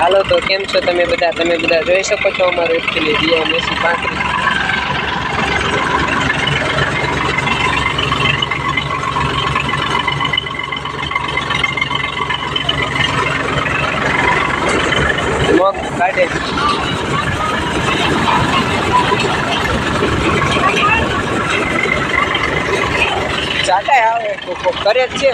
હાલો, તો કેમ છો તમે બધા? તમે બધા જોઈ શકો છો અમારું એકચ્યુઅલી જીઆઈ મેસી પાંત્રીસ મોગ કાઢે. ચાટાય આવે કોક કરે જ છે.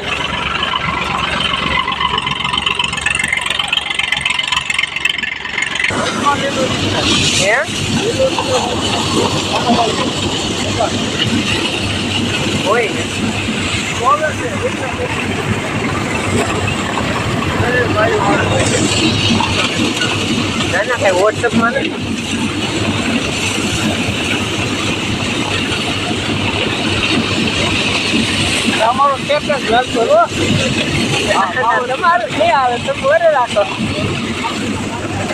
હે હોય ને ના કઈ વોટ્સઅપમાં નથી તમારો સ્ટેટસ રદ કરો તમારું નહીં આવે તો બોલે રાખો અહીંયા જો ભાઈ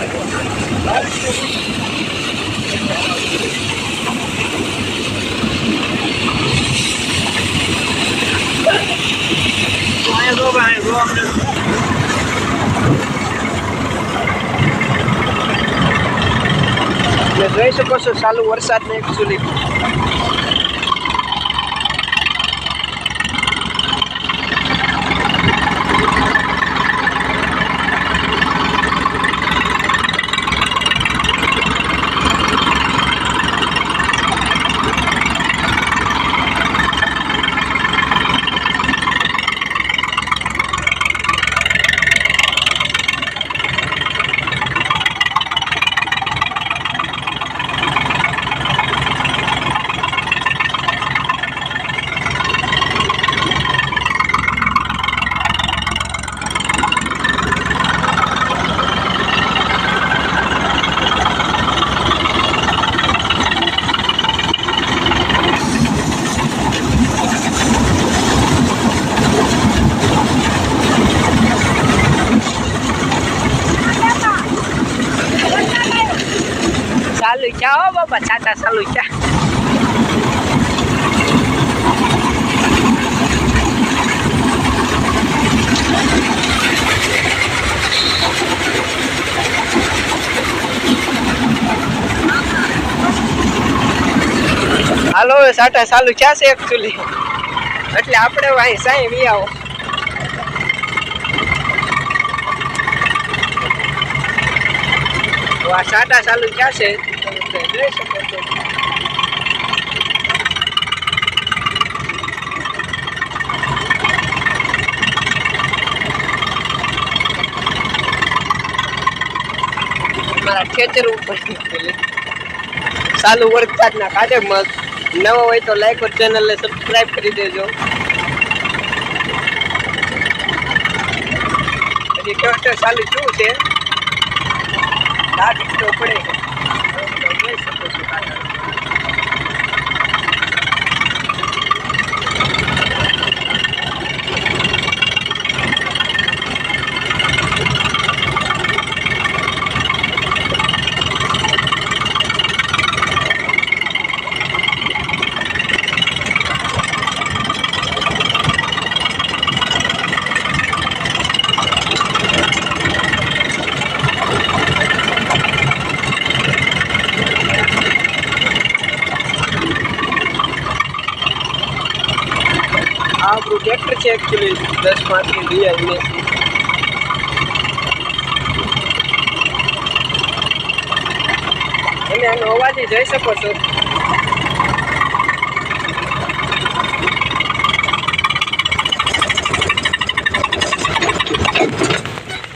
જો અમને તમે જોઈ શકો છો ચાલુ વરસાદને એકચ્યુઅલી ચાલુ બાપા ચાલુ ક્યાં હાલો સાટા ચાલુ ક્યાં છે એકચુલી એટલે આપણે અહીં સાહેબ વી આવો. સાટા ચાલુ ક્યાં છે. તમે જોઈ શકો છો મારા ખેતર ઉપર ચાલુ વરસાદના કાઢે મગ નવો હોય તો લાઈક ચેનલને સબસ્ક્રાઈબ કરી દેજો. હજી ચાલુ શું છે? તો પડે. છે. તો જોઈ આપણું ટ્રેક્ટર છે એકચ્યુઅલી દસ પાંચની ડીઆઈ મેસી તમે આનો અવાજ જોઈ શકો છો.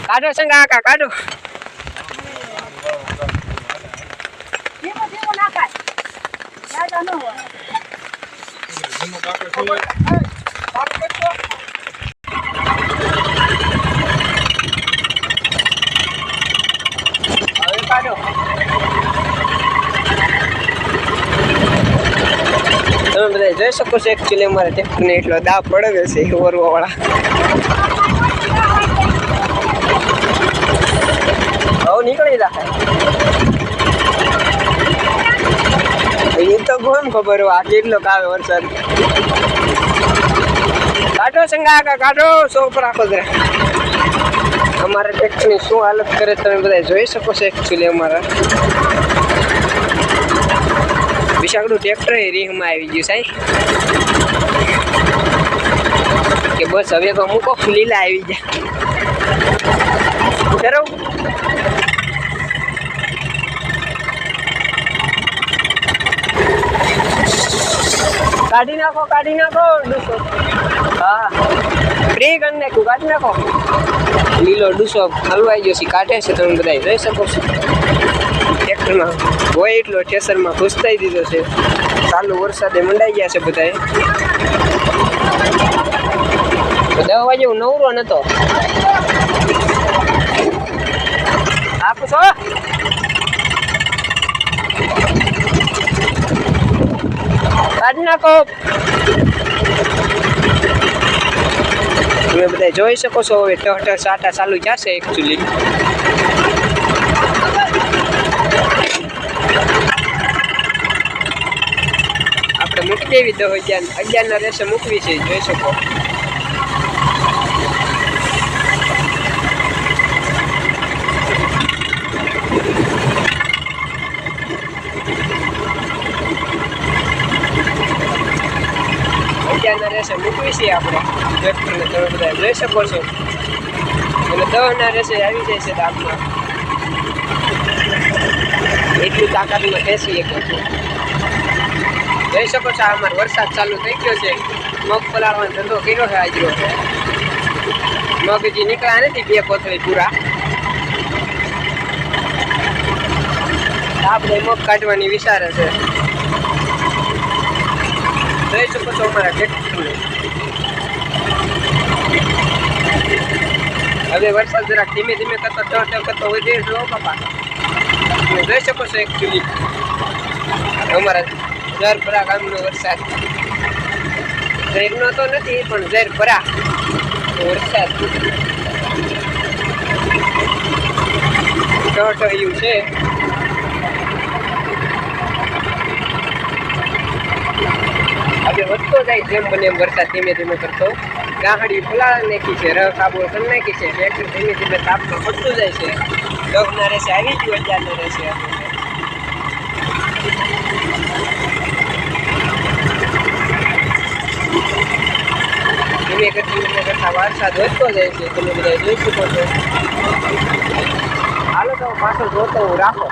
કાઢો સંગા આકા કાઢો. ધીમો ધીમો નાખાય. તમે બધા જોઈ શકો છો એકચ્યુઅલી અમારે ટ્રેક્ટરને એટલો દા પડે છે ઓરવા વાળા હવે નીકળી જાય એ તો કોણ ખબર આ કેટલો કાવે વરસાદ. કાઢો સંગા કાકા કાઢો સોપરા પગરા અમારા ટ્રેક્ટરની શું હાલત કરે તમે બધા જોઈ શકો છો એકચ્યુઅલી અમારા. વિશાખનું ટ્રેક્ટર એ રીહમાં આવી ગયું સાહેબ કે બસ હવે તો મૂકો, લીલા આવી જાય. કરો કાઢી નાખો કાઢી નાખો, ડુસો. હા. ફ્રી કરી નાખ્યું કાઢી નાખો. લીલો ડુસો હલવાઈ ગયો છે, કાઢે છે તમે બધા જોઈ શકો છો. ટ્રેક્ટરમાં હોય એટલો, ઠેસરમાં ઘૂસતાઈ દીધો છે. ચાલુ વરસાદે મંડાઈ ગયા છે બધાએ દવા વાગે હું નવરો નતો. આપો છો કાઢી નાખો તમે બધા જોઈ શકો છો, હવે ટહટર સાટા ચાલુ જશે એકચ્યુઅલી આપણે મૂકી દેવી દસ અગિયાર, અગિયારના રેસે મૂકવી છે, જોઈ શકો. રેસે મૂકવી છે. આપણે. ટ્રેક્ટરને તમે બધા જોઈ શકો છો. અને દસના રેસે આવી જાય છે દાબમાં એટલું તાકાતમાં બેસી એક જોઈ શકો છો અમારો વરસાદ ચાલુ થઈ ગયો છે. મગ પલાળવાનો ધંધો કર્યો છે આજરો મગ હજી નીકળ્યા નથી બે કોથળી પૂરા. આપણે મગ કાઢવાની વિચારે છે જોઈ શકો છો અમારા ટ્રેક્ટરને હવે વરસાદ જરાક ધીમે ધીમે કરતો ટ ટ કરતો વધે એટલો કપા તમે જોઈ શકો છો એકચ્યુઅલી અમારા ઝરપરા ગામનો વરસાદ. ઝેરનો તો નથી, પણ ઝેર ભરા વરસાદ ટહટહ્યું છે. વધતો જાય જેમ બને એમ વરસાદ ધીમે ધીમે કરતો. ગાહડી ફુલાવી નાખી છે, રહ કાબુ કરી નાખી છે ટ્રેક્ટર ધીમે ધીમે તાપમાં વધતું જાય છે. ડગના રહેશે આવી જ અગિયારના રહેશે ધીમે કરતી ધીમે કરતા વરસાદ વધતો જાય છે, તમે બધા જોઈ શકો છો. હાલો તો પાછળ જોતો હું રાખો.